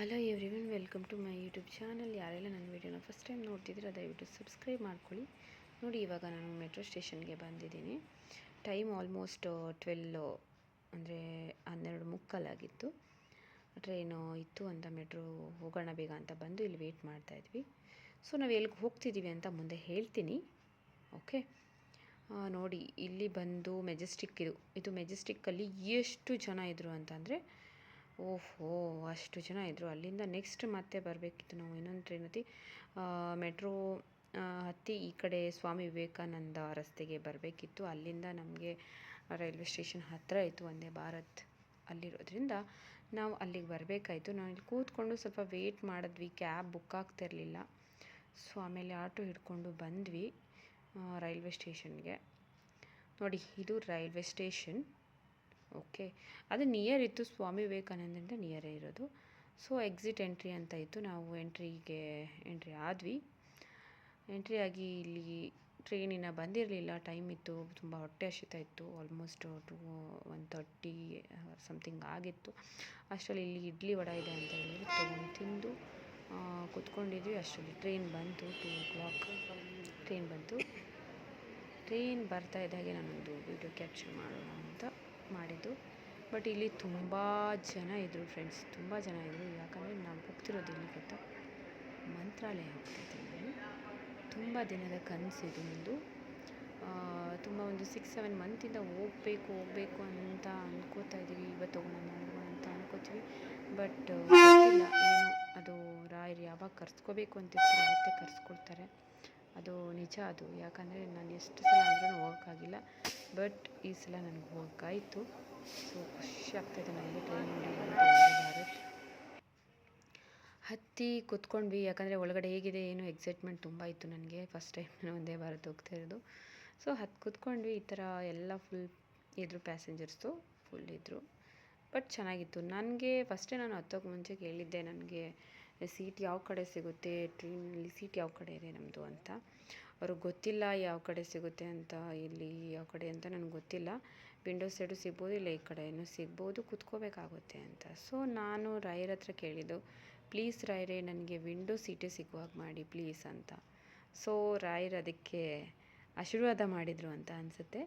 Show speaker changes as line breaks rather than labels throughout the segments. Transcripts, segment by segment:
Hello everyone welcome to my YouTube channel ಯಾರೆಲ್ಲ ನನ್ನ ವೀಡಿಯೋನ ಫಸ್ಟ್ ಟೈಮ್ ನೋಡ್ತಿದ್ದೀರ ದಯವಿಟ್ಟು ಸಬ್ಸ್ಕ್ರೈಬ್ ಮಾಡ್ಕೊಳ್ಳಿ. ನೋಡಿ, ಇವಾಗ ನಾನು ಮೆಟ್ರೋ ಸ್ಟೇಷನ್ಗೆ ಬಂದಿದ್ದೀನಿ. ಟೈಮ್ ಆಲ್ಮೋಸ್ಟ್ ಟ್ವೆಲ್ ಅಂದರೆ ಹನ್ನೆರಡು ಮುಕ್ಕಲಾಗಿತ್ತು ಟ್ರೈನು ಇತ್ತು ಅಂತ ಮೆಟ್ರೋ ಹೋಗೋಣ ಬೇಗ ಅಂತ ಬಂದು ಇಲ್ಲಿ ವೆಯ್ಟ್ ಮಾಡ್ತಾಯಿದ್ವಿ ಸೊ ನಾವು ಎಲ್ಲಿಗೆ ಹೋಗ್ತಿದ್ದೀವಿ ಅಂತ ಮುಂದೆ ಹೇಳ್ತೀನಿ. ಓಕೆ ನೋಡಿ, ಇಲ್ಲಿ ಬಂದು ಮೆಜೆಸ್ಟಿಕ್ ಇದು. ಇದು ಮೆಜೆಸ್ಟಿಕ್ಕಲ್ಲಿ ಎಷ್ಟು ಜನ ಇದ್ದರು ಅಂತಂದರೆ ಓಹೋ, ಅಷ್ಟು ಜನ ಇದ್ದರು ಅಲ್ಲಿಂದ ನೆಕ್ಸ್ಟ್ ಮತ್ತೆ ಬರಬೇಕಿತ್ತು ನಾವು. ಇನ್ನೊಂದು ಟ್ರೈನ್ ಹತ್ತಿ ಮೆಟ್ರೋ ಹತ್ತಿ ಈ ಕಡೆ ಸ್ವಾಮಿ ವಿವೇಕಾನಂದ ರಸ್ತೆಗೆ ಬರಬೇಕಿತ್ತು. ಅಲ್ಲಿಂದ ನಮಗೆ ರೈಲ್ವೆ ಸ್ಟೇಷನ್ ಹತ್ತಿರ ಇತ್ತು, ಒಂದೇ ಭಾರತ್ ಅಲ್ಲಿರೋದ್ರಿಂದ. ನಾವು ಅಲ್ಲಿಗೆ ಬರಬೇಕಾಯಿತು. ನಾವು ಇಲ್ಲಿ ಕೂತ್ಕೊಂಡು ಸ್ವಲ್ಪ ವೆಯ್ಟ್ ಮಾಡಿದ್ವಿ. ಕ್ಯಾಬ್ ಬುಕ್ ಆಗ್ತಿರಲಿಲ್ಲ ಸೊ ಆಮೇಲೆ ಆಟೋ ಹಿಡ್ಕೊಂಡು ಬಂದ್ವಿ ರೈಲ್ವೆ ಸ್ಟೇಷನ್ಗೆ. ನೋಡಿ, ಇದು ರೈಲ್ವೆ ಸ್ಟೇಷನ್. ಓಕೆ. ಅದು ನಿಯರ್ ಇತ್ತು ಸ್ವಾಮಿ ವಿವೇಕಾನಂದಿಂದ ನಿಯರೇ ಇರೋದು. ಸೊ ಎಕ್ಸಿಟ್ ಎಂಟ್ರಿ ಅಂತ ಇತ್ತು. ನಾವು ಎಂಟ್ರಿಗೆ, ಎಂಟ್ರಿ ಆದ್ವಿ. ಎಂಟ್ರಿ ಆಗಿ ಇಲ್ಲಿ ಟ್ರೈನಿನ ಬಂದಿರಲಿಲ್ಲ. ಟೈಮ್ ಇತ್ತು. ತುಂಬ ಹೊಟ್ಟೆ ಹಸಿತಾ ಇತ್ತು. Almost two one thirty something ಆಗಿತ್ತು. ಅಷ್ಟರಲ್ಲಿ ಇಲ್ಲಿ ಇಡ್ಲಿ ವಡ ಇದೆ ಅಂತ ಹೇಳಿದ್ರು. ತೊಗೊಂಡು ತಿಂದು ಕುತ್ಕೊಂಡಿದ್ವಿ. ಅಷ್ಟರಲ್ಲಿ ಟ್ರೈನ್ ಬಂತು. ಟೂ ಓ ಕ್ಲಾಕ್ ಟ್ರೈನ್ ಬಂತು. ಟ್ರೈನ್ ಬರ್ತಾ ಇದ್ದಾಗೆ ನಾನೊಂದು ವಿಡಿಯೋ ಕ್ಯಾಪ್ಚರ್ ಮಾಡೋಣ ಅಂತ ಮಾಡಿದ್ದು. ಬಟ್ ಇಲ್ಲಿ ತುಂಬ ಜನ ಇದ್ದರು ಫ್ರೆಂಡ್ಸ್ ತುಂಬ ಜನ ಇದ್ದರು ಯಾಕಂದರೆ ನಾವು ಹೋಗ್ತಿರೋದು ದಿನ ಗೊತ್ತಾ? ಮಂತ್ರಾಲಯ ಹೋಗ್ತಿದ್ದೀನಿ ನಾನು ತುಂಬ ದಿನದ ಕನಸಿದು ಒಂದು ತುಂಬ ಒಂದು ಸಿಕ್ಸ್ ಸೆವೆನ್ ಮಂತಿಂದ ಹೋಗ್ಬೇಕು, ಹೋಗಬೇಕು ಅಂತ ಅನ್ಕೋತಾ ಇದ್ದೀವಿ. ಇವತ್ತು ಹೋಗೋಣ ಹೋಗೋಣ ಅಂತ ಅನ್ಕೋತೀವಿ. ಬಟ್ ಇಲ್ಲ ಅದು ರಾಯರು ಯಾವಾಗ ಕರ್ಸ್ಕೋಬೇಕು ಅಂತಿರ್ತಾರೆ ಅವತ್ತೇ ಕರ್ಸ್ಕೊಳ್ತಾರೆ. ಅದು ನಿಜ ಅದು. ಯಾಕಂದರೆ ನಾನು ಎಷ್ಟು ಸಲ ಅಂದ್ರೂ ಹೋಗೋಕ್ಕಾಗಿಲ್ಲ ಬಟ್ ಈ ಸಲ ನನಗೆ ಹೋಗೋಕ್ಕಾಯಿತು ಸೊ ಖುಷಿ ಆಗ್ತಾಯಿದೆ ನನಗೆ ಟ್ರೈನ್ ಭಾರತ್ ಹತ್ತಿ ಕುತ್ಕೊಂಡ್ವಿ. ಯಾಕಂದರೆ ಒಳಗಡೆ ಹೇಗಿದೆ, ಏನು ಎಕ್ಸೈಟ್ಮೆಂಟ್ ತುಂಬ ಇತ್ತು ನನಗೆ. ಫಸ್ಟ್ ಟೈಮ್ ನಾನು ಒಂದೇ ಭಾರತ್ ಹೋಗ್ತಾ ಇರೋದು. ಸೊ ಹತ್ತು ಕುತ್ಕೊಂಡ್ವಿ. ಈ ಥರ ಎಲ್ಲ ಫುಲ್ ಇದ್ರು ಪ್ಯಾಸೆಂಜರ್ಸು ಫುಲ್ ಇದ್ದರು ಬಟ್ ಚೆನ್ನಾಗಿತ್ತು. ನನಗೆ ಫಸ್ಟೇ ನಾನು ಹತ್ತೋಕೆ ಮುಂಚೆ ಕೇಳಿದ್ದೆ. ನನಗೆ ಸೀಟ್ ಯಾವ ಕಡೆ ಸಿಗುತ್ತೆ, ಟ್ರೈನಲ್ಲಿ ಸೀಟ್ ಯಾವ ಕಡೆ ಇದೆ ನಮ್ಮದು ಅಂತ. ಅವ್ರಿಗೆ ಗೊತ್ತಿಲ್ಲ ಯಾವ ಕಡೆ ಸಿಗುತ್ತೆ ಅಂತ, ಇಲ್ಲಿ ಯಾವ ಕಡೆ ಅಂತ ನನಗೆ ಗೊತ್ತಿಲ್ಲ. ವಿಂಡೋ ಸೈಡು ಸಿಗ್ಬೋದು, ಇಲ್ಲ ಈ ಕಡೆಯೂ ಸಿಗ್ಬೋದು, ಕೂತ್ಕೋಬೇಕಾಗುತ್ತೆ ಅಂತ. ಸೊ ನಾನು ರಾಯರ ಹತ್ರ ಕೇಳಿದ್ದು, ಪ್ಲೀಸ್ ರಾಯರೇ, ನನಗೆ ವಿಂಡೋ ಸೀಟೇ ಸಿಗುವಾಗ ಮಾಡಿ, ಪ್ಲೀಸ್ ಅಂತ. ಸೊ ರಾಯರ್ ಅದಕ್ಕೆ ಆಶೀರ್ವಾದ ಮಾಡಿದರು ಅಂತ ಅನಿಸುತ್ತೆ.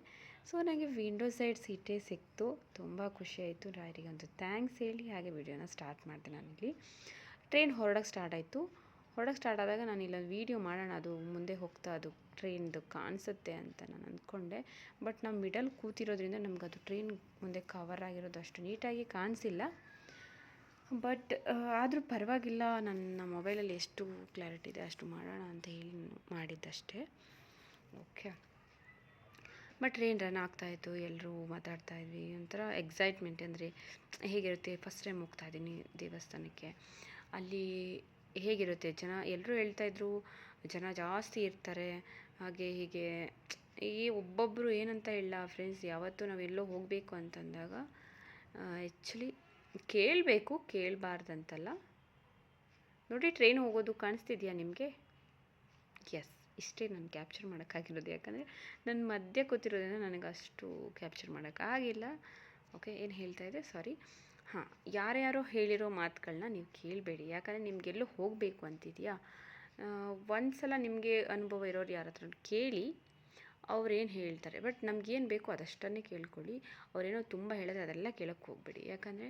ಸೊ ನನಗೆ ವಿಂಡೋ ಸೈಡ್ ಸೀಟೇ ಸಿಕ್ತು, ತುಂಬ ಖುಷಿಯಾಯಿತು ರಾಯರಿಗೆ ಒಂದು ಥ್ಯಾಂಕ್ಸ್ ಹೇಳಿ ಹಾಗೆ ವಿಡಿಯೋನ ಸ್ಟಾರ್ಟ್ ಮಾಡಿದೆ ನಾನಿಲ್ಲಿ. ಟ್ರೈನ್ ಹೊರಡಕ್ಕೆ ಸ್ಟಾರ್ಟ್ ಆಯಿತು. ಹೊರಡಕ್ಕೆ ಸ್ಟಾರ್ಟ್ ಆದಾಗ ನಾನು ಇಲ್ಲೊಂದು ವೀಡಿಯೋ ಮಾಡೋಣ, ಅದು ಮುಂದೆ ಹೋಗ್ತಾ ಅದು ಟ್ರೈನ್ದು ಕಾಣಿಸುತ್ತೆ ಅಂತ ನಾನು ಅಂದ್ಕೊಂಡೆ. ಬಟ್ ನಾವು ಮಿಡಲ್ ಕೂತಿರೋದ್ರಿಂದ ನಮ್ಗೆ ಅದು ಟ್ರೈನ್ ಮುಂದೆ ಕವರ್ ಆಗಿರೋದು ಅಷ್ಟು ನೀಟಾಗಿ ಕಾಣಿಸಿಲ್ಲ. ಬಟ್ ಆದರೂ ಪರವಾಗಿಲ್ಲ, ನನ್ನ ಮೊಬೈಲಲ್ಲಿ ಎಷ್ಟು ಕ್ಲಾರಿಟಿ ಇದೆ ಅಷ್ಟು ಮಾಡೋಣ ಅಂತ ಹೇಳಿ ಮಾಡಿದ್ದಷ್ಟೇ. ಓಕೆ. ಬಟ್ ಟ್ರೈನ್ ರನ್ ಆಗ್ತಾಯಿತ್ತು ಎಲ್ಲರೂ ಮಾತಾಡ್ತಾ ಇದ್ವಿ. ಒಂಥರ ಎಕ್ಸೈಟ್ಮೆಂಟ್ ಅಂದರೆ ಹೇಗಿರುತ್ತೆ ಫಸ್ಟ್ ಟೈಮ್ ಹೋಗ್ತಾ ಇದ್ದೀನಿ ದೇವಸ್ಥಾನಕ್ಕೆ. ಅಲ್ಲಿ ಹೇಗಿರುತ್ತೆ? ಜನ ಎಲ್ಲರೂ ಹೇಳ್ತಾಯಿದ್ರು ಜನ ಜಾಸ್ತಿ ಇರ್ತಾರೆ. ಹಾಗೆ ಹೀಗೆ, ಈ ಒಬ್ಬೊಬ್ಬರು ಏನಂತ ಹೇಳ ಫ್ರೆಂಡ್ಸ್ ಯಾವತ್ತೂ ನಾವೆಲ್ಲೋ ಹೋಗಬೇಕು ಅಂತಂದಾಗ ಆ್ಯಕ್ಚುಲಿ ಕೇಳಬೇಕು, ಕೇಳಬಾರ್ದಂತಲ್ಲ. ನೋಡಿ ಟ್ರೈನ್ ಹೋಗೋದು ಕಾಣಿಸ್ತಿದೆಯಾ ನಿಮಗೆ? ಎಸ್ ಇಷ್ಟೇ ನಾನು ಕ್ಯಾಪ್ಚರ್ ಮಾಡೋಕ್ಕಾಗಿರೋದು. ಯಾಕಂದರೆ ನನ್ನ ಮಧ್ಯೆ ಕೂತಿರೋದ್ರಿಂದ ನನಗೆ ಅಷ್ಟು ಕ್ಯಾಪ್ಚರ್ ಮಾಡೋಕ್ಕಾಗಿಲ್ಲ ಓಕೆ, ಏನು ಹೇಳ್ತಾ ಇದೆ ಸಾರಿ. ಹಾಂ, ಯಾರ್ಯಾರೋ ಹೇಳಿರೋ ಮಾತುಗಳನ್ನ ನೀವು ಕೇಳಬೇಡಿ. ಯಾಕಂದರೆ ನಿಮಗೆಲ್ಲೂ ಹೋಗಬೇಕು ಅಂತಿದೆಯಾ? ಒಂದು ಸಲ ನಿಮಗೆ ಅನುಭವ ಇರೋರು ಯಾರ ಹತ್ರ ಕೇಳಿ ಅವ್ರೇನು ಹೇಳ್ತಾರೆ. ಬಟ್ ನಮಗೇನು ಬೇಕೋ ಅದಷ್ಟನ್ನೇ ಕೇಳ್ಕೊಳ್ಳಿ. ಅವರೇನೋ ತುಂಬ ಹೇಳಿದ್ರೆ ಅದೆಲ್ಲ ಕೇಳೋಕ್ಕೆ ಹೋಗಬೇಡಿ. ಯಾಕಂದರೆ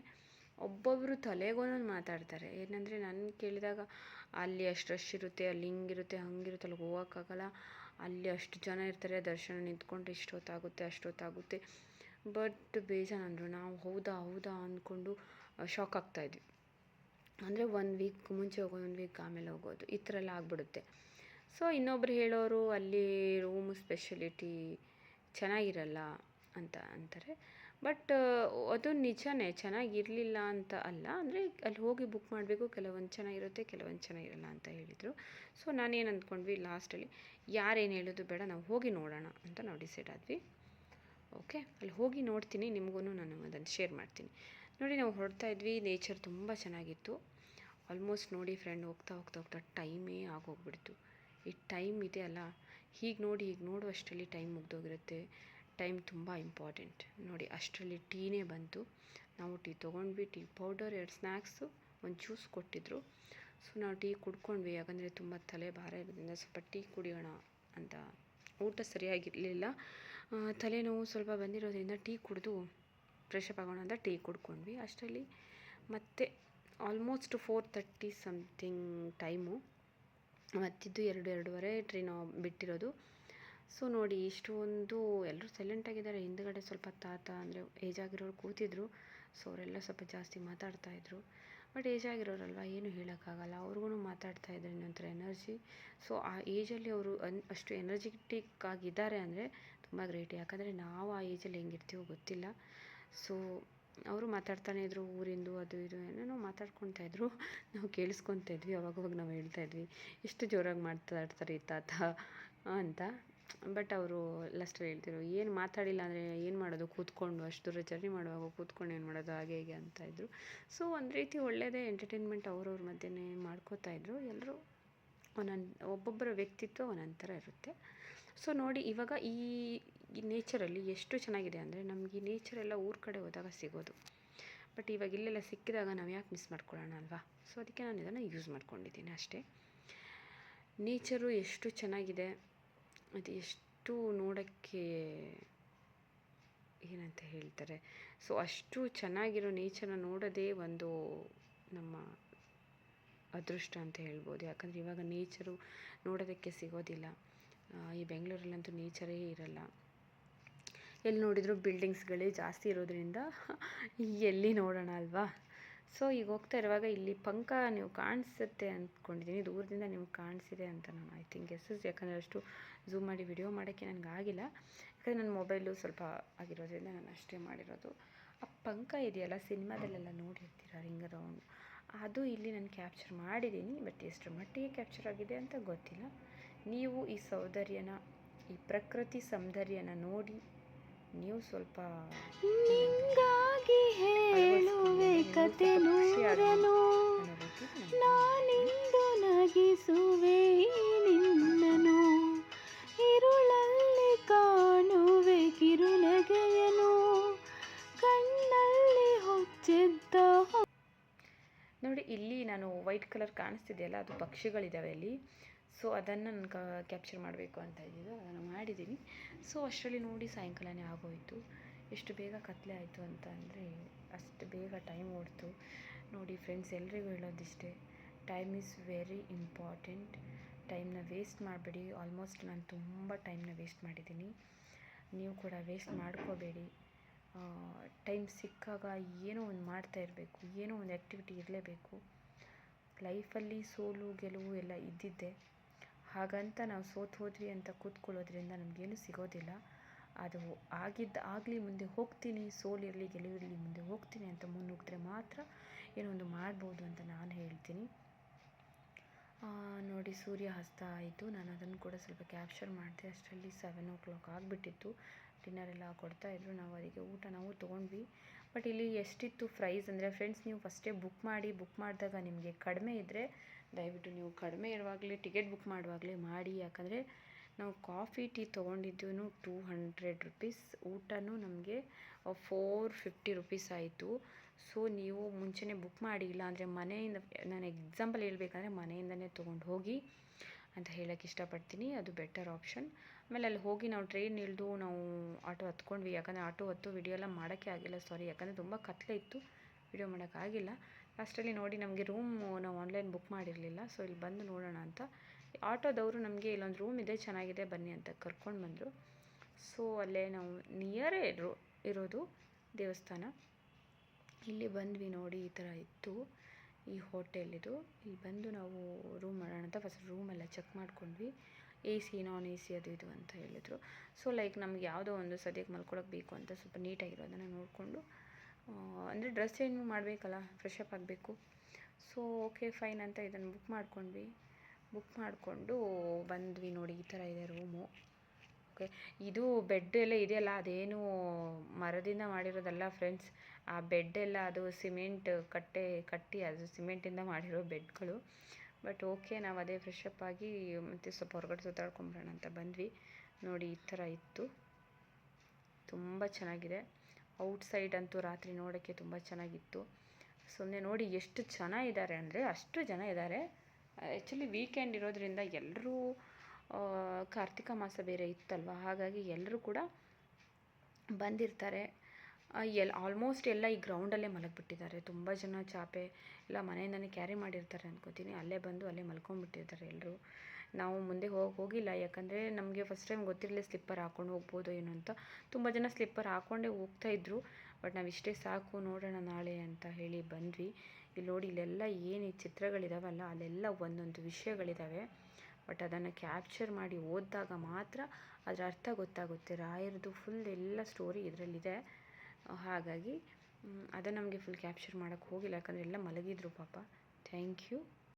ಒಬ್ಬೊಬ್ಬರು ತಲೆಗೊಂದೊಂದು ಮಾತಾಡ್ತಾರೆ. ಏನಂದರೆ ನಾನು ಕೇಳಿದಾಗ, ಅಲ್ಲಿ ಅಷ್ಟು ರಶ್ ಇರುತ್ತೆ, ಅಲ್ಲಿ ಹಿಂಗಿರುತ್ತೆ ಹಂಗಿರುತ್ತೆ ಅಲ್ಲಿ ಹೋಗೋಕ್ಕಾಗಲ್ಲ. ಅಲ್ಲಿ ಅಷ್ಟು ಜನ ಇರ್ತಾರೆ, ದರ್ಶನ ನಿಂತ್ಕೊಂಡ್ರೆ ಇಷ್ಟೊತ್ತಾಗುತ್ತೆ, ಅಷ್ಟೊತ್ತಾಗುತ್ತೆ. ಬಟ್ ಬೇಜಾನಂದರು ನಾವು ಹೌದಾ ಹೌದಾ ಅಂದ್ಕೊಂಡು ಶಾಕ್ ಆಗ್ತಾಯಿದ್ವಿ ಅಂದರೆ ಒನ್ ವೀಕ್ ಮುಂಚೆ ಹೋಗೋದು ಒಂದು ವೀಕ್ ಆಮೇಲೆ ಹೋಗೋದು. ಈ ಥರ ಎಲ್ಲ ಆಗಿಬಿಡುತ್ತೆ. ಸೊ ಇನ್ನೊಬ್ರು ಹೇಳೋರು, ಅಲ್ಲಿ ರೂಮ್ ಸ್ಪೆಷಲಿಟಿ ಚೆನ್ನಾಗಿರಲ್ಲ ಅಂತ ಅಂತಾರೆ. ಬಟ್ ಅದು ನಿಜನೇ ಚೆನ್ನಾಗಿರಲಿಲ್ಲ ಅಂತ ಅಲ್ಲ. ಅಂದರೆ ಅಲ್ಲಿ ಹೋಗಿ ಬುಕ್ ಮಾಡಬೇಕು, ಕೆಲವೊಂದು ಚೆನ್ನಾಗಿರುತ್ತೆ, ಕೆಲವೊಂದು ಚೆನ್ನಾಗಿರಲ್ಲ ಅಂತ ಹೇಳಿದರು. ಸೊ ನಾನೇನು ಅಂದ್ಕೊಂಡ್ವಿ ಲಾಸ್ಟಲ್ಲಿ ಯಾರೇನು ಹೇಳೋದು ಬೇಡ, ನಾವು ಹೋಗಿ ನೋಡೋಣ ಅಂತ ನಾವು ಡಿಸೈಡ್ ಆದ್ವಿ. ಓಕೆ? ಅಲ್ಲಿ ಹೋಗಿ ನೋಡ್ತೀನಿ ನಿಮಗೂ ನಾನು ಅದನ್ನು ಶೇರ್ ಮಾಡ್ತೀನಿ. ನೋಡಿ, ನಾವು ಹೊರಡ್ತಾ ಇದ್ವಿ, ನೇಚರ್ ತುಂಬ ಚೆನ್ನಾಗಿತ್ತು. ಆಲ್ಮೋಸ್ಟ್ ನೋಡಿ ಫ್ರೆಂಡ್, ಹೋಗ್ತಾ ಹೋಗ್ತಾ ಹೋಗ್ತಾ ಟೈಮೇ ಆಗೋಗ್ಬಿಡ್ತು. ಈ ಟೈಮ್ ಇದೆ ಅಲ್ಲ, ಹೀಗೆ ನೋಡಿ, ಹೀಗೆ ನೋಡುವಷ್ಟರಲ್ಲಿ ಟೈಮ್ ಮುಗ್ದೋಗಿರುತ್ತೆ. ಟೈಮ್ ತುಂಬ ಇಂಪಾರ್ಟೆಂಟ್. ನೋಡಿ, ಅಷ್ಟರಲ್ಲಿ ಟೀನೇ ಬಂತು. ನಾವು ಟೀ ತೊಗೊಂಡ್ವಿ, ಟೀ ಪೌಡರ್, ಎರಡು ಸ್ನ್ಯಾಕ್ಸು ಒಂದು ಜ್ಯೂಸ್ ಕೊಟ್ಟಿದ್ರು. ಸೊ, ನಾವು ಟೀ ಕುಡ್ಕೊಂಡ್ವಿ ಯಾಕಂದರೆ ತುಂಬ ತಲೆ ಭಾರ ಇರೋದ್ರಿಂದ ಸ್ವಲ್ಪ ಟೀ ಕುಡಿಯೋಣ ಅಂತ. ಊಟ ಸರಿಯಾಗಿರಲಿಲ್ಲ. ತಲೆನೋವು ಸ್ವಲ್ಪ ಬಂದಿರೋದ್ರಿಂದ ಟೀ ಕುಡಿದು ಫ್ರೆಶ್ ಅಪ್ ಆಗೋಣ ಅಂತ ಟೀ ಕುಡ್ಕೊಂಡ್ವಿ. ಅಷ್ಟರಲ್ಲಿ ಮತ್ತೆ almost four thirty something time ಮತ್ತಿದ್ದು ಎರಡು, ಎರಡೂವರೆ ಟ್ರೈನ್ ಬಿಟ್ಟಿರೋದು. ಸೊ ನೋಡಿ ಇಷ್ಟೊಂದು ಎಲ್ಲರೂ ಸೈಲೆಂಟಾಗಿದ್ದಾರೆ ಹಿಂದುಗಡೆ ಸ್ವಲ್ಪ ತಾತ ಅಂದರೆ ಏಜ್ ಆಗಿರೋರು ಕೂತಿದ್ರು. ಸೊ ಅವರೆಲ್ಲ ಸ್ವಲ್ಪ ಜಾಸ್ತಿ ಮಾತಾಡ್ತಾಯಿದ್ರು ಬಟ್ ಏಜ್ ಆಗಿರೋರಲ್ವ, ಏನು ಹೇಳೋಕ್ಕಾಗಲ್ಲ. ಅವ್ರಿಗೂ ಮಾತಾಡ್ತಾ ಇದ್ದಾರೆ ಇನ್ನೊಂಥರ ಎನರ್ಜಿ ಸೊ ಆ ಏಜಲ್ಲಿ ಅವರು ಅನ್, ಅಷ್ಟು ಎನರ್ಜಿಟಿಕ್ ಆಗಿದ್ದಾರೆ ಅಂದರೆ ತುಂಬ ಗ್ರೇಟ್. ಯಾಕಂದರೆ ನಾವು ಆ ಏಜಲ್ಲಿ ಹೆಂಗಿರ್ತೀವೋ ಗೊತ್ತಿಲ್ಲ. ಸೊ ಅವರು ಮಾತಾಡ್ತಾನೆ ಇದ್ರು, ಊರಿಂದು, ಅದು ಇದು ಏನೇನೋ ಮಾತಾಡ್ಕೊತಾ ಇದ್ರು. ನಾವು ಕೇಳಿಸ್ಕೊತಾ ಇದ್ವಿ ಅವಾಗವಾಗ ನಾವು ಹೇಳ್ತಾ ಇದ್ವಿ. ಎಷ್ಟು ಜೋರಾಗಿ ಮಾತಾಡ್ತಾರೆ ಈ ತಾತ ಅಂತ. ಬಟ್ ಅವರು ಲಾಸ್ಟಲ್ಲಿ ಹೇಳ್ತಿದ್ರು, ಏನು ಮಾತಾಡಿಲ್ಲ ಅಂದರೆ ಏನು ಮಾಡೋದು? ಕೂತ್ಕೊಂಡು, ಅಷ್ಟು ದೂರ ಜರ್ನಿ ಮಾಡುವಾಗ ಕೂತ್ಕೊಂಡು ಏನು ಮಾಡೋದು? ಹಾಗೆ ಹೀಗೆ ಅಂತ ಇದ್ದರು ಸೊ ಒಂದು ರೀತಿ ಒಳ್ಳೆಯದೇ ಎಂಟರ್ಟೈನ್ಮೆಂಟ್ ಅವ್ರವ್ರ ಮಧ್ಯೆ ಮಾಡ್ಕೋತಾ ಇದ್ದರು ಎಲ್ಲರೂ ಒಂದೊಂದು, ಒಬ್ಬೊಬ್ಬರ ವ್ಯಕ್ತಿತ್ವ ಒಂದೊಂದು ಥರ ಇರುತ್ತೆ. ಸೊ ನೋಡಿ, ಇವಾಗ ಈ ನೇಚರಲ್ಲಿ ಎಷ್ಟು ಚೆನ್ನಾಗಿದೆ ಅಂದರೆ ನಮಗೆ ಈ ನೇಚರ್ ಎಲ್ಲ ಊರ ಕಡೆ ಹೋದಾಗ ಸಿಗೋದು. ಬಟ್ ಇವಾಗ ಇಲ್ಲೆಲ್ಲ ಸಿಕ್ಕಿದಾಗ ನಾವು ಯಾಕೆ ಮಿಸ್ ಮಾಡ್ಕೊಳ್ಳೋಣ ಅಲ್ವಾ? ಸೊ ಅದಕ್ಕೆ ನಾನು ಇದನ್ನು ಯೂಸ್ ಮಾಡ್ಕೊಂಡಿದ್ದೀನಿ ಅಷ್ಟೇ. ನೇಚರು ಎಷ್ಟು ಚೆನ್ನಾಗಿದೆ, ಅದು ಎಷ್ಟು ನೋಡೋಕ್ಕೆ ಏನಂತ ಹೇಳ್ತಾರೆ? ಸೊ ಅಷ್ಟು ಚೆನ್ನಾಗಿರೋ ನೇಚರನ್ನ ನೋಡೋದೇ ಒಂದು ನಮ್ಮ ಅದೃಷ್ಟ ಅಂತ ಹೇಳ್ಬೋದು. ಯಾಕಂದರೆ ಇವಾಗ ನೇಚರು ನೋಡೋದಕ್ಕೆ ಸಿಗೋದಿಲ್ಲ. ಈ ಬೆಂಗಳೂರಲ್ಲಂತೂ ನೇಚರೇ ಇರಲ್ಲ. ಎಲ್ಲಿ ನೋಡಿದರೂ ಬಿಲ್ಡಿಂಗ್ಸ್ಗಳೇ ಜಾಸ್ತಿ ಇರೋದ್ರಿಂದ ಎಲ್ಲಿ ನೋಡೋಣ ಅಲ್ವಾ? ಸೊ ಈಗ ಹೋಗ್ತಾ ಇರುವಾಗ ಇಲ್ಲಿ ಪಂಕ ನೀವು ಕಾಣಿಸುತ್ತೆ ಅಂದ್ಕೊಂಡಿದ್ದೀನಿ. ದೂರದಿಂದ ನಿಮ್ಗೆ ಕಾಣಿಸಿದೆ ಅಂತ ನಾನು ಐ ಥಿಂಕ್ ಎಸ್ ಯಾಕಂದರೆ ಅಷ್ಟು ಝೂಮ್ ಮಾಡಿ ವಿಡಿಯೋ ಮಾಡೋಕ್ಕೆ ನನಗೆ ಆಗಿಲ್ಲ. ಯಾಕಂದರೆ ನನ್ನ ಮೊಬೈಲು ಸ್ವಲ್ಪ ಆಗಿರೋದ್ರಿಂದ ನಾನು ಅಷ್ಟೇ ಮಾಡಿರೋದು. ಆ ಪಂಕ ಇದೆಯಲ್ಲ, ಸಿನಿಮಾದಲ್ಲೆಲ್ಲ ನೋಡಿರ್ತೀರ ರಿಂಗ್ ರೌಂಡ್ ಅದು ಇಲ್ಲಿ ನಾನು ಕ್ಯಾಪ್ಚರ್ ಮಾಡಿದ್ದೀನಿ. ಬಟ್ ಎಷ್ಟು ಮಟ್ಟಿಗೆ ಕ್ಯಾಪ್ಚರ್ ಆಗಿದೆ ಅಂತ ಗೊತ್ತಿಲ್ಲ. ನೀವು ಈ ಸೌಂದರ್ಯನ ಈ ಪ್ರಕೃತಿ ಸೌಂದರ್ಯನ ನೋಡಿ ನೀವು ಸ್ವಲ್ಪ
ನಿಂಗಾಗಿ ಹೇಳುವೆ ಕತೆ ನೂರನು. ನಾನಿಂದು ನಗಿಸುವೆ ನಿನ್ನನು. ಇರುಳಲ್ಲಿ ಕಾಣುವೆ ಕಿರುನಗೆಯನು. ಕಣ್ಣಲ್ಲಿ ಹೊಚ್ಚಿದ್ದ
ನೋಡಿ ಇಲ್ಲಿ ನಾನು ವೈಟ್ ಕಲರ್ ಕಾಣಿಸ್ತಿದೆಯಲ್ಲ ಅದು ಪಕ್ಷಿಗಳಿದ್ದಾವೆ ಅಲ್ಲಿ. ಸೊ ಅದನ್ನು ನಾನು ಕ್ಯಾಪ್ಚರ್ ಮಾಡಬೇಕು ಅಂತ ಇದ್ದಿದ್ದು ಅದನ್ನು ಮಾಡಿದ್ದೀನಿ ಸೊ ಅಷ್ಟರಲ್ಲಿ ನೋಡಿ ಸಾಯಂಕಾಲನೇ ಆಗೋಯಿತು. ಎಷ್ಟು ಬೇಗ ಕತ್ತಲೆ ಆಯಿತು ಅಂತ ಅಂದರೆ, ಅಷ್ಟು ಬೇಗ ಟೈಮ್ ಓಡ್ತು. ನೋಡಿ ಫ್ರೆಂಡ್ಸ್ ಎಲ್ರಿಗೂ ಹೇಳೋದಿಷ್ಟೇ ಟೈಮ್ ಈಸ್ ವೆರಿ ಇಂಪಾರ್ಟೆಂಟ್ ಟೈಮ್ನ ವೇಸ್ಟ್ ಮಾಡಬೇಡಿ. ಆಲ್ಮೋಸ್ಟ್ ನಾನು ತುಂಬ ಟೈಮ್ನ ವೇಸ್ಟ್ ಮಾಡಿದ್ದೀನಿ ನೀವು ಕೂಡ ವೇಸ್ಟ್ ಮಾಡ್ಕೋಬೇಡಿ. ಟೈಮ್ ಸಿಕ್ಕಾಗ ಏನೋ ಒಂದು ಮಾಡ್ತಾ ಇರಬೇಕು, ಏನೋ ಒಂದು ಆ್ಯಕ್ಟಿವಿಟಿ ಇರಲೇಬೇಕು. ಲೈಫಲ್ಲಿ ಸೋಲು, ಗೆಲುವು ಎಲ್ಲ ಇದ್ದಿದ್ದೆ. ಹಾಗಂತ ನಾವು ಸೋತು ಹೋದ್ವಿ ಅಂತ ಕೂತ್ಕೊಳ್ಳೋದ್ರಿಂದ ನಮಗೇನು ಸಿಗೋದಿಲ್ಲ. ಅದು ಆಗಿದ್ದು ಆಗಲಿ ಮುಂದೆ ಹೋಗ್ತೀನಿ ಸೋಲಿರಲಿ ಗೆಲುವಿರಲಿ ಮುಂದೆ ಹೋಗ್ತೀನಿ ಅಂತ ಮುನ್ನುಗ್ಗಿದ್ರೆ ಮಾತ್ರ ಏನೋ ಒಂದು ಮಾಡ್ಬೋದು ಅಂತ ನಾನು ಹೇಳ್ತೀನಿ. ನೋಡಿ ಸೂರ್ಯ ಹಸ್ತ ಆಯಿತು. ನಾನು ಅದನ್ನು ಕೂಡ ಸ್ವಲ್ಪ ಕ್ಯಾಪ್ಚರ್ ಮಾಡಿದೆ. ಅಷ್ಟರಲ್ಲಿ ಸೆವೆನ್ ಓ ಕ್ಲಾಕ್ ಆಗಿಬಿಟ್ಟಿತ್ತು. ಡಿನ್ನರ್ ಎಲ್ಲ ಇದ್ದರು ನಾವು ಅದಕ್ಕೆ ಊಟ ನಾವು ತೊಗೊಂಡ್ವಿ. ಬಟ್ ಇಲ್ಲಿ ಎಷ್ಟಿತ್ತು ಪ್ರೈಸ್ ಅಂದರೆ ಫ್ರೆಂಡ್ಸ್ ನೀವು ಫಸ್ಟೇ ಬುಕ್ ಮಾಡಿ ಬುಕ್ ಮಾಡಿದಾಗ ನಿಮಗೆ ಕಡಿಮೆ ಇದ್ದರೆ ದಯವಿಟ್ಟು ನೀವು ಕಡಿಮೆ ಇರುವಾಗಲೇ ಟಿಕೆಟ್ ಬುಕ್ ಮಾಡುವಾಗಲೇ ಮಾಡಿ. ಯಾಕಂದರೆ ನಾವು ಕಾಫಿ ಟೀ ತೊಗೊಂಡಿದ್ದು ಟೂ ಹಂಡ್ರೆಡ್ ರುಪೀಸ್, ಊಟನೂ ನಮಗೆ ಫೋರ್ ಫಿಫ್ಟಿ ರುಪೀಸ್ ಆಯಿತು. ಸೊ, ನೀವು ಮುಂಚೆನೇ ಬುಕ್ ಮಾಡಿ ಇಲ್ಲ ಅಂದರೆ ಮನೆಯಿಂದ, ನಾನು ಎಕ್ಸಾಂಪಲ್ ಹೇಳ್ಬೇಕಂದ್ರೆ ಮನೆಯಿಂದನೇ ತೊಗೊಂಡು ಹೋಗಿ ಅಂತ ಹೇಳೋಕ್ಕೆ ಇಷ್ಟಪಡ್ತೀನಿ. ಅದು ಬೆಟರ್ ಆಪ್ಷನ್. ಆಮೇಲೆ ಅಲ್ಲಿ ಹೋಗಿ ನಾವು ಟ್ರೈನ್ ಇಳಿದು ನಾವು ಆಟೋ ಹತ್ಕೊಂಡ್ವಿ. ಯಾಕಂದರೆ ಆಟೋ ಹತ್ತು ವಿಡಿಯೋ ಎಲ್ಲ ಮಾಡೋಕ್ಕೆ ಆಗಿಲ್ಲ, ಸಾರಿ. ಯಾಕಂದರೆ ತುಂಬ ಕತ್ಲೆ ಇತ್ತು. ವಿಡಿಯೋ ಮಾಡೋಕ್ಕಾಗಿಲ್ಲ ಲಾಸ್ಟಲ್ಲಿ ನೋಡಿ ನಮಗೆ ರೂಮ್ ನಾವು ಆನ್ಲೈನ್ ಬುಕ್ ಮಾಡಿರಲಿಲ್ಲ. ಸೊ ಇಲ್ಲಿ ಬಂದು ನೋಡೋಣ ಅಂತ. ಆಟೋದವರು ನಮಗೆ ಇಲ್ಲೊಂದು ರೂಮ್ ಇದೆ, ಚೆನ್ನಾಗಿದೆ, ಬನ್ನಿ ಅಂತ ಕರ್ಕೊಂಡು ಬಂದರು. ಸೊ ಅಲ್ಲೇ ನಾವು ನಿಯರೇ ಇರೋ ಇರೋದು ದೇವಸ್ಥಾನ. ಇಲ್ಲಿ ಬಂದ್ವಿ ನೋಡಿ, ಈ ಥರ ಇತ್ತು ಈ ಹೋಟೆಲ್ ಇದು. ಇಲ್ಲಿ ಬಂದು ನಾವು ರೂಮ್ ಮಾಡೋಣ ಅಂತ ಫಸ್ಟ್ ರೂಮೆಲ್ಲ ಚೆಕ್ ಮಾಡ್ಕೊಂಡ್ವಿ. A C non A C ಅದು ಇದು ಅಂತ ಹೇಳಿದರು. ಸೊ ಲೈಕ್ ನಮ್ಗೆ ಯಾವುದೋ ಒಂದು ಸದ್ಯಕ್ಕೆ ಮಲ್ಕೊಳಕ್ಕೆ ಬೇಕು ಅಂತ ಸ್ವಲ್ಪ ನೀಟಾಗಿರೋದನ್ನು ನೋಡಿಕೊಂಡು ಅಂದರೆ ಡ್ರೆಸ್ ಚೇಂಜ್ ಮಾಡಬೇಕಲ್ಲ ಫ್ರೆಶ್ ಅಪ್ ಆಗಬೇಕು. ಸೊ ಓಕೆ ಫೈನ್ ಅಂತ ಇದನ್ನು ಬುಕ್ ಮಾಡ್ಕೊಂಡ್ವಿ. ಬುಕ್ ಮಾಡಿಕೊಂಡು ಬಂದ್ವಿ ನೋಡಿ, ಈ ಥರ ಇದೆ ರೂಮು ಓಕೆ ಇದು ಬೆಡ್ ಎಲ್ಲ ಇದೆಯಲ್ಲ, ಅದೇನು ಮರದಿಂದ ಮಾಡಿರೋದಲ್ಲ ಫ್ರೆಂಡ್ಸ್ ಆ ಬೆಡ್ ಎಲ್ಲ ಅದು ಸಿಮೆಂಟ್ ಕಟ್ಟೆ, ಕಟ್ಟಿ, ಅದು ಸಿಮೆಂಟಿಂದ ಮಾಡಿರೋ ಬೆಡ್ಗಳು ಬಟ್ ಓಕೆ ನಾವು ಅದೇ ಫ್ರೆಶ್ ಅಪ್ ಆಗಿ ಮತ್ತು ಸ್ವಲ್ಪ ಹೊರಗಡೆ ಸುತ್ತಾಡ್ಕೊಂಬರೋಣ ಅಂತ ಬಂದ್ವಿ. ನೋಡಿ, ಈ ಥರ ಇತ್ತು. ತುಂಬ ಚೆನ್ನಾಗಿದೆ. ಔಟ್ಸೈಡ್ ಅಂತೂ ರಾತ್ರಿ ನೋಡೋಕ್ಕೆ ತುಂಬ ಚೆನ್ನಾಗಿತ್ತು. ಸುಮ್ಮನೆ ನೋಡಿ ಎಷ್ಟು ಜನ ಇದ್ದಾರೆ ಅಂದರೆ ಅಷ್ಟು ಜನ ಇದ್ದಾರೆ. ಆ್ಯಕ್ಚುಲಿ ವೀಕೆಂಡ್ ಇರೋದ್ರಿಂದ ಎಲ್ಲರೂ ಕಾರ್ತಿಕ ಮಾಸ ಬೇರೆ ಇತ್ತಲ್ವ? ಹಾಗಾಗಿ ಎಲ್ಲರೂ ಕೂಡ ಬಂದಿರ್ತಾರೆ. ಎಲ್, ಆಲ್ಮೋಸ್ಟ್ ಎಲ್ಲ ಈ ಗ್ರೌಂಡಲ್ಲೇ ಮಲಗಿಬಿಟ್ಟಿದ್ದಾರೆ. ತುಂಬ ಜನ ಚಾಪೆ ಎಲ್ಲ ಮನೆಯಿಂದನೇ ಕ್ಯಾರಿ ಮಾಡಿರ್ತಾರೆ ಅನ್ಕೋತೀನಿ. ಅಲ್ಲೇ ಬಂದು ಅಲ್ಲೇ ಮಲ್ಕೊಂಡ್ಬಿಟ್ಟಿರ್ತಾರೆ ಎಲ್ಲರೂ. ನಾವು ಮುಂದೆ ಹೋಗಿ, ಹೋಗಿಲ್ಲ. ಯಾಕಂದರೆ ನಮಗೆ ಫಸ್ಟ್ ಟೈಮ್ ಗೊತ್ತಿರಲಿಲ್ಲ ಸ್ಲಿಪ್ಪರ್ ಹಾಕ್ಕೊಂಡು ಹೋಗ್ಬೋದು ಏನು ಅಂತ. ತುಂಬ ಜನ ಸ್ಲಿಪ್ಪರ್ ಹಾಕ್ಕೊಂಡೇ ಹೋಗ್ತಾ ಇದ್ದರು ಬಟ್ ನಾವು ಇಷ್ಟೇ ಸಾಕು, ನೋಡೋಣ ನಾಳೆ ಅಂತ ಹೇಳಿ ಬಂದ್ವಿ. ಇಲ್ಲಿ ನೋಡಿ, ಇಲ್ಲೆಲ್ಲ ಏನು ಈ ಚಿತ್ರಗಳಿದಾವಲ್ಲ, ಅಲ್ಲೆಲ್ಲ ಒಂದೊಂದು ವಿಷಯಗಳಿದ್ದಾವೆ ಬಟ್ ಅದನ್ನು ಕ್ಯಾಪ್ಚರ್ ಮಾಡಿ ಓದಿದಾಗ ಮಾತ್ರ ಅದರ ಅರ್ಥ ಗೊತ್ತಾಗುತ್ತೆ. ರಾಯರದು ಫುಲ್ ಎಲ್ಲ ಸ್ಟೋರಿ ಇದರಲ್ಲಿದೆ. ಹಾಗಾಗಿ ಅದನ್ನು ನಮಗೆ ಫುಲ್ ಕ್ಯಾಪ್ಚರ್ ಮಾಡೋಕ್ಕೆ ಹೋಗಿಲ್ಲ. ಯಾಕಂದರೆ ಎಲ್ಲ ಮಲಗಿದ್ರು ಪಾಪ. Thank you